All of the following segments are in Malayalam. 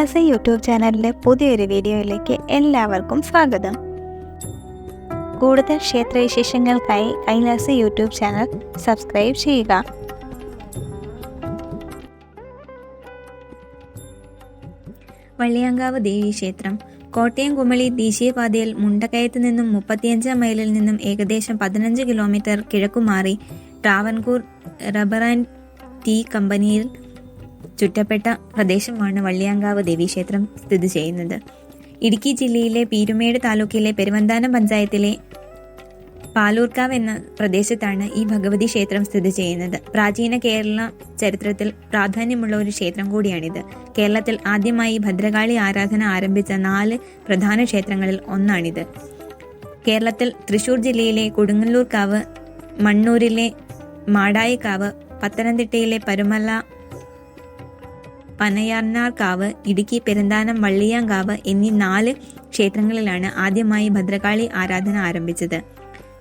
കൈലാസ യൂട്യൂബ് ചാനലിലെ പുതിയൊരു വീഡിയോയിലേക്ക് എല്ലാവർക്കും സ്വാഗതം. കൂടുതൽ ക്ഷേത്രവിശേഷങ്ങൾക്കായി കൈലാസ യൂട്യൂബ് ചാനൽ സബ്സ്ക്രൈബ് ചെയ്യുക. വള്ളിയാങ്കാവ് ദേവീക്ഷേത്രം. കോട്ടയം കുമളി ദേശീയപാതയിൽ മുണ്ടക്കയത്ത് നിന്നും മുപ്പത്തിയഞ്ചാം മൈലിൽ നിന്നും ഏകദേശം പതിനഞ്ച് കിലോമീറ്റർ കിഴക്കുമാറി ട്രാവൻകൂർ റബ്ബർ ആൻഡ് ടീ കമ്പനിയിൽ ചുറ്റപ്പെട്ട പ്രദേശമാണ് വള്ളിയാങ്കാവ് ദേവീക്ഷേത്രം സ്ഥിതി ചെയ്യുന്നത്. ഇടുക്കി ജില്ലയിലെ പീരുമേട് താലൂക്കിലെ പെരുവന്താനം പഞ്ചായത്തിലെ പാലൂർക്കാവ് എന്ന പ്രദേശത്താണ് ഈ ഭഗവതി ക്ഷേത്രം സ്ഥിതി ചെയ്യുന്നത്. പ്രാചീന കേരള ചരിത്രത്തിൽ പ്രാധാന്യമുള്ള ഒരു ക്ഷേത്രം കൂടിയാണിത്. കേരളത്തിൽ ആദ്യമായി ഭദ്രകാളി ആരാധന ആരംഭിച്ച നാല് പ്രധാന ക്ഷേത്രങ്ങളിൽ ഒന്നാണിത്. കേരളത്തിൽ തൃശൂർ ജില്ലയിലെ കൊടുങ്ങല്ലൂർക്കാവ് മണ്ണൂരിലെ മാടായിക്കാവ് പത്തനംതിട്ടയിലെ പരുമല പനയാർനാർക്കാവ് ഇടുക്കി പെരുന്താനം വള്ളിയാങ്കാവ് എന്നീ നാല് ക്ഷേത്രങ്ങളിലാണ് ആദ്യമായി ഭദ്രകാളി ആരാധന ആരംഭിച്ചത്.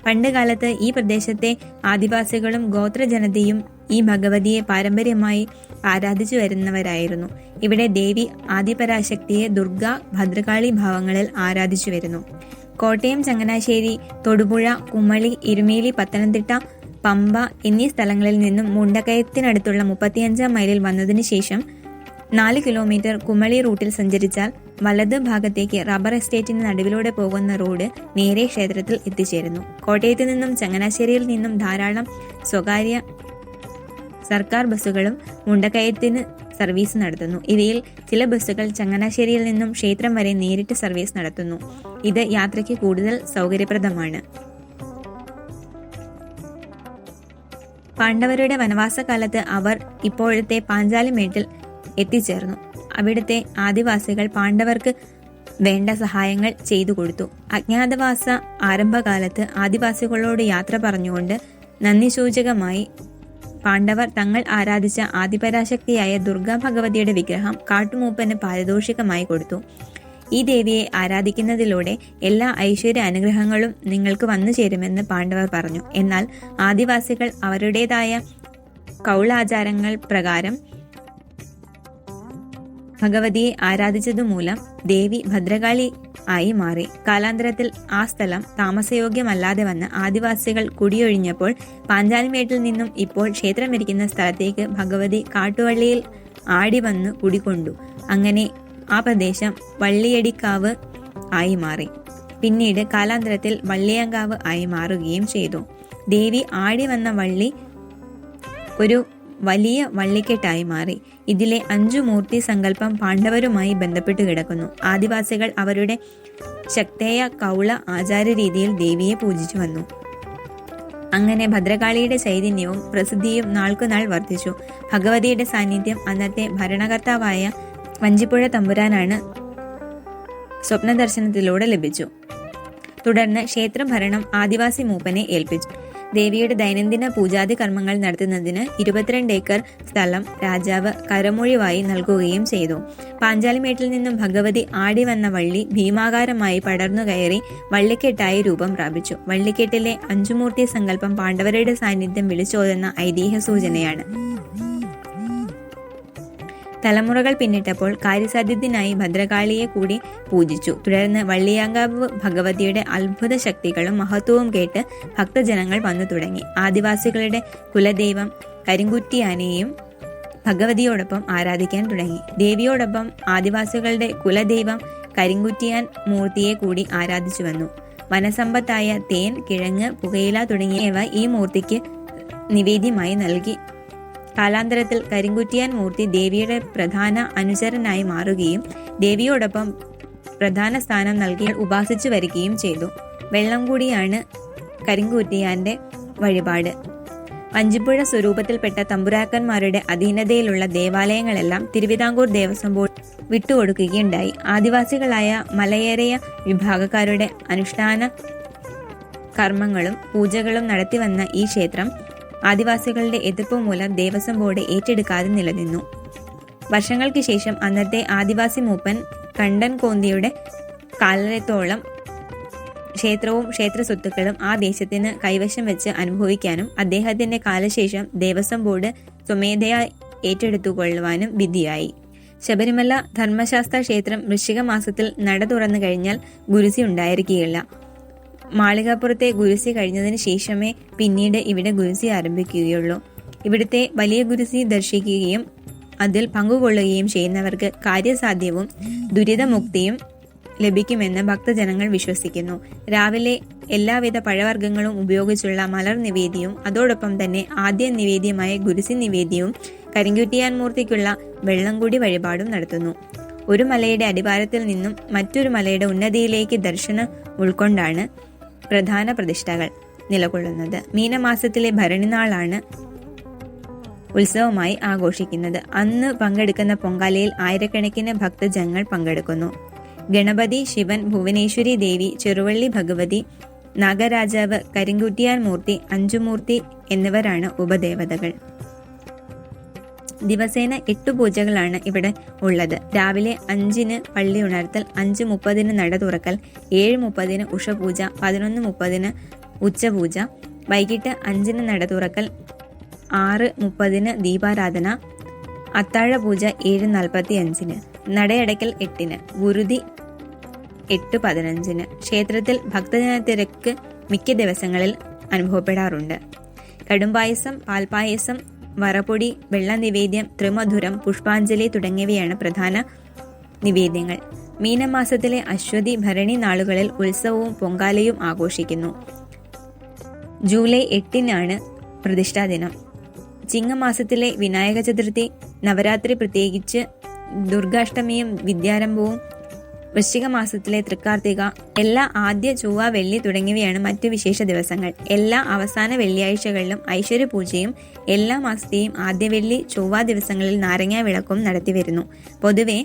പണ്ടുകാലത്ത് ഈ പ്രദേശത്തെ ആദിവാസികളും ഗോത്രജനതയും ഈ ഭഗവതിയെ പാരമ്പര്യമായി ആരാധിച്ചു വരുന്നവരായിരുന്നു. ഇവിടെ ദേവി ആദിപരാശക്തിയെ ദുർഗ ഭദ്രകാളി ഭാവങ്ങളിൽ ആരാധിച്ചു വരുന്നു. കോട്ടയം ചങ്ങനാശ്ശേരി തൊടുപുഴ കുമളി ഇരുമേലി പത്തനംതിട്ട പമ്പ എന്നീ സ്ഥലങ്ങളിൽ നിന്നും മുണ്ടക്കയത്തിനടുത്തുള്ള മുപ്പത്തിയഞ്ചാം മൈലിൽ വന്നതിനു ശേഷം നാല് കിലോമീറ്റർ കുമളി റൂട്ടിൽ സഞ്ചരിച്ചാൽ വലത് ഭാഗത്തേക്ക് റബ്ബർ എസ്റ്റേറ്റിന് നടുവിലൂടെ പോകുന്ന റോഡ് നേരെ ക്ഷേത്രത്തിൽ എത്തിച്ചേരുന്നു. കോട്ടയത്ത് നിന്നും ചങ്ങനാശ്ശേരിയിൽ നിന്നും ധാരാളം സ്വകാര്യ സർക്കാർ ബസ്സുകളും മുണ്ടക്കയത്തിന് സർവീസ് നടത്തുന്നു. ഇവയിൽ ചില ബസ്സുകൾ ചങ്ങനാശ്ശേരിയിൽ നിന്നും ക്ഷേത്രം വരെ നേരിട്ട് സർവീസ് നടത്തുന്നു. ഇത് യാത്രയ്ക്ക് കൂടുതൽ സൗകര്യപ്രദമാണ്. പാണ്ഡവരുടെ വനവാസകാലത്ത് അവർ ഇപ്പോഴത്തെ പാഞ്ചാലിമേട്ടിൽ എത്തിച്ചേർന്നു. അവിടുത്തെ ആദിവാസികൾ പാണ്ഡവർക്ക് വേണ്ട സഹായങ്ങൾ ചെയ്തു കൊടുത്തു. അജ്ഞാതവാസ ആരംഭകാലത്ത് ആദിവാസികളോട് യാത്ര പറഞ്ഞുകൊണ്ട് നന്ദി സൂചകമായി പാണ്ഡവർ തങ്ങൾ ആരാധിച്ച ആദിപരാശക്തിയായ ദുർഗാ ഭഗവതിയുടെ വിഗ്രഹം കാട്ടുമൂപ്പന് പാരിതോഷികമായി കൊടുത്തു. ഈ ദേവിയെ ആരാധിക്കുന്നതിലൂടെ എല്ലാ ഐശ്വര്യ അനുഗ്രഹങ്ങളും നിങ്ങൾക്ക് വന്നു ചേരുമെന്ന് പാണ്ഡവർ പറഞ്ഞു. എന്നാൽ ആദിവാസികൾ അവരുടേതായ കൗളാചാരങ്ങൾ പ്രകാരം ഭഗവതിയെ ആരാധിച്ചതുമൂലം ദേവി ഭദ്രകാളി ആയി മാറി. കാലാന്തരത്തിൽ ആ സ്ഥലം താമസയോഗ്യമല്ലാതെ വന്ന് ആദിവാസികൾ കുടിയൊഴിഞ്ഞപ്പോൾ പാഞ്ചാലിമേട്ടിൽ നിന്നും ഇപ്പോൾ ക്ഷേത്രമിരിക്കുന്ന സ്ഥലത്തേക്ക് ഭഗവതി കാട്ടുവള്ളിയിൽ ആടി വന്ന് കുടികൊണ്ടു. അങ്ങനെ ആ പ്രദേശം വള്ളിയടിക്കാവ് ആയി മാറി. പിന്നീട് കാലാന്തരത്തിൽ വള്ളിയങ്കാവ് ആയി മാറുകയും ചെയ്തു. ദേവി ആടി വന്ന വള്ളി ഒരു വലിയ വള്ളിക്കെട്ടായി മാറി. ഇതിലെ അഞ്ചു മൂർത്തി സങ്കല്പം പാണ്ഡവരുമായി ബന്ധപ്പെട്ട് കിടക്കുന്നു. ആദിവാസികൾ അവരുടെ ശക്തേയ കൗള ആചാര രീതിയിൽ ദേവിയെ പൂജിച്ചു വന്നു. അങ്ങനെ ഭദ്രകാളിയുടെ ചൈതന്യവും പ്രസിദ്ധിയും നാൾക്കുനാൾ വർദ്ധിച്ചു. ഭഗവതിയുടെ സാന്നിധ്യം അന്നത്തെ ഭരണകർത്താവായ വഞ്ചിപ്പുഴ തമ്പുരാനാണ് സ്വപ്നദർശനത്തിലൂടെ ലഭിച്ചു. തുടർന്ന് ക്ഷേത്രഭരണം ആദിവാസി മൂപ്പനെ ഏൽപ്പിച്ചു. ദേവിയുടെ ദൈനംദിന പൂജാതി കർമ്മങ്ങൾ നടത്തുന്നതിന് ഇരുപത്തിരണ്ട് ഏക്കർ സ്ഥലം രാജാവ് കരമൊഴിവായി നൽകുകയും ചെയ്തു. പാഞ്ചാലിമേട്ടിൽ നിന്നും ഭഗവതി ആടി വന്ന വള്ളി ഭീമാകാരമായി പടർന്നു കയറി വള്ളിക്കെട്ടായി രൂപം പ്രാപിച്ചു. വള്ളിക്കെട്ടിലെ അഞ്ചുമൂർത്തി സങ്കല്പം പാണ്ഡവരുടെ സാന്നിധ്യം വിളിച്ചോതുന്ന ഐതിഹ്യ സൂചനയാണ്. തലമുറകൾ പിന്നിട്ടപ്പോൾ കാര്യസാധ്യത്തിനായി ഭദ്രകാളിയെ കൂടി പൂജിച്ചു. തുടർന്ന് വള്ളിയാങ്കാവ് ഭഗവതിയുടെ അത്ഭുത ശക്തികളും മഹത്വവും കേട്ട് ഭക്തജനങ്ങൾ വന്നു തുടങ്ങി. ആദിവാസികളുടെ കുലദൈവം കരിങ്കുറ്റിയാനെയും ഭഗവതിയോടൊപ്പം ആരാധിക്കാൻ തുടങ്ങി. ദേവിയോടൊപ്പം ആദിവാസികളുടെ കുലദൈവം കരിങ്കുറ്റിയാൻ മൂർത്തിയെ കൂടി ആരാധിച്ചു വന്നു. വനസമ്പത്തായ തേൻ കിഴങ്ങ് പുകയില തുടങ്ങിയവ ഈ മൂർത്തിക്ക് നിവേദ്യമായി നൽകി കാലാന്തരത്തിൽ കരിങ്കുറ്റിയാൻ മൂർത്തി ദേവിയുടെ പ്രധാന അനുചരനായി മാറുകയും ദേവിയോടൊപ്പം പ്രധാന സ്ഥാനം നൽകി ഉപാസിച്ചു വരികയും ചെയ്തു. വെള്ളം കൂടിയാണ് കരിങ്കുറ്റിയാന്റെ വഴിപാട്. വഞ്ചിപ്പുഴ സ്വരൂപത്തിൽപ്പെട്ട തമ്പുരാക്കന്മാരുടെ അധീനതയിലുള്ള ദേവാലയങ്ങളെല്ലാം തിരുവിതാംകൂർ ദേവസ്വം ബോർഡ് വിട്ടുകൊടുക്കുകയുണ്ടായി. ആദിവാസികളായ മലയേറിയ വിഭാഗക്കാരുടെ അനുഷ്ഠാന കർമ്മങ്ങളും പൂജകളും നടത്തിവന്ന ഈ ക്ഷേത്രം ആദിവാസികളുടെ എതിർപ്പ് മൂലം ദേവസ്വം ബോർഡ് ഏറ്റെടുക്കാതെ നിലനിന്നു. വർഷങ്ങൾക്ക് ശേഷം അന്നത്തെ ആദിവാസി മൂപ്പൻ കണ്ടൻ കോന്തിയുടെ കാലത്തോളം ക്ഷേത്രവും ക്ഷേത്ര സ്വത്തുക്കളും ആ ദേശത്തിന് കൈവശം വെച്ച് അനുഭവിക്കാനും അദ്ദേഹത്തിന്റെ കാലശേഷം ദേവസ്വം ബോർഡ് സ്വമേധയാ ഏറ്റെടുത്തുകൊള്ളുവാനും വിധിയായി. ശബരിമല ധർമ്മശാസ്ത്ര ക്ഷേത്രം വൃശ്ചിക മാസത്തിൽ നട തുറന്നു കഴിഞ്ഞാൽ ഗുരുസി ഉണ്ടായിരിക്കുകയില്ല. മാളികാപ്പുറത്തെ ഗുരുസി കഴിഞ്ഞതിന് ശേഷമേ പിന്നീട് ഇവിടെ ഗുരുസി ആരംഭിക്കുകയുള്ളൂ. ഇവിടുത്തെ വലിയ ഗുരുസി ദർശിക്കുകയും അതിൽ പങ്കുകൊള്ളുകയും ചെയ്യുന്നവർക്ക് കാര്യസാധ്യവും ദുരിതമുക്തിയും ലഭിക്കുമെന്ന് ഭക്തജനങ്ങൾ വിശ്വസിക്കുന്നു. രാവിലെ എല്ലാവിധ പഴവർഗങ്ങളും ഉപയോഗിച്ചുള്ള മലർ നിവേദ്യവും അതോടൊപ്പം തന്നെ ആദ്യ നിവേദ്യമായ ഗുരുസി നിവേദ്യവും കരിങ്കുറ്റിയാൻ മൂർത്തിക്കുള്ള വെള്ളം കൂടി വഴിപാടും നടത്തുന്നു. ഒരു മലയുടെ അടിവാരത്തിൽ നിന്നും മറ്റൊരു മലയുടെ ഉന്നതിയിലേക്ക് ദർശനം ഉൾക്കൊണ്ടാണ് പ്രധാന പ്രതിഷ്ഠകൾ നിലകൊള്ളുന്നത്. മീനമാസത്തിലെ ഭരണിനാളാണ് ഉത്സവമായി ആഘോഷിക്കുന്നത്. അന്ന് പങ്കെടുക്കുന്ന പൊങ്കാലയിൽ ആയിരക്കണക്കിന് ഭക്തജനങ്ങൾ പങ്കെടുക്കുന്നു. ഗണപതി ശിവൻ ഭുവനേശ്വരി ദേവി ചെറുവള്ളി ഭഗവതി നാഗരാജാവ് കരിങ്കുട്ടിയാൻ മൂർത്തി അഞ്ചുമൂർത്തി എന്നിവരാണ് ഉപദേവതകൾ. ദിവസേന എട്ടു പൂജകളാണ് ഇവിടെ ഉള്ളത്. രാവിലെ അഞ്ചിന് പള്ളി ഉണർത്തൽ അഞ്ച് മുപ്പതിന് നട തുറക്കൽ ഏഴ് മുപ്പതിന് ഉഷപൂജ പതിനൊന്ന് മുപ്പതിന് ഉച്ചപൂജ വൈകിട്ട് അഞ്ചിന് നട തുറക്കൽ ആറ് മുപ്പതിന് ദീപാരാധന അത്താഴ പൂജ ഏഴ് നാൽപ്പത്തി അഞ്ചിന് നടയടയ്ക്കൽ എട്ടിന് ഗുരുതി എട്ട് പതിനഞ്ചിന്. ക്ഷേത്രത്തിൽ ഭക്തജന തിരക്ക് മിക്ക ദിവസങ്ങളിൽ അനുഭവപ്പെടാറുണ്ട്. കടുംപായസം പാൽപായസം വറപ്പൊടി വെള്ള നിവേദ്യം ത്രിമധുരം പുഷ്പാഞ്ജലി തുടങ്ങിയവയാണ് പ്രധാന നിവേദ്യങ്ങൾ. മീനമാസത്തിലെ അശ്വതി ഭരണി നാളുകളിൽ ഉത്സവവും പൊങ്കാലയും ആഘോഷിക്കുന്നു. ജൂലൈ എട്ടിനാണ് പ്രതിഷ്ഠാ ദിനം. ചിങ്ങമാസത്തിലെ വിനായക ചതുർത്ഥി നവരാത്രി പ്രത്യേകിച്ച് ദുർഗാഷ്ടമിയും വിദ്യാരംഭവും വൃശ്ചിക മാസത്തിലെ തൃക്കാർത്തിക എല്ലാ ആദ്യ ചൊവ്വ വെള്ളി തുടങ്ങിയവയാണ് മറ്റു വിശേഷ ദിവസങ്ങൾ. എല്ലാ അവസാന വെള്ളിയാഴ്ചകളിലും ഐശ്വര്യ പൂജയും എല്ലാ മാസത്തെയും ആദ്യ വെള്ളി ചൊവ്വ ദിവസങ്ങളിൽ നാരങ്ങ വിളക്കും നടത്തി വരുന്നു. പൊതുവെ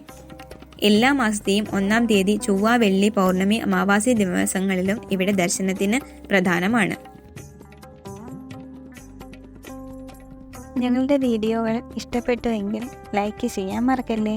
എല്ലാ മാസത്തെയും ഒന്നാം തീയതി ചൊവ്വ വെള്ളി പൗർണമി അമാവാസി ദിവസങ്ങളിലും ഇവിടെ ദർശനത്തിന് പ്രധാനമാണ്. ഞങ്ങളുടെ വീഡിയോകൾ ഇഷ്ടപ്പെട്ടുവെങ്കിൽ ലൈക്ക് ചെയ്യാൻ മറക്കല്ലേ?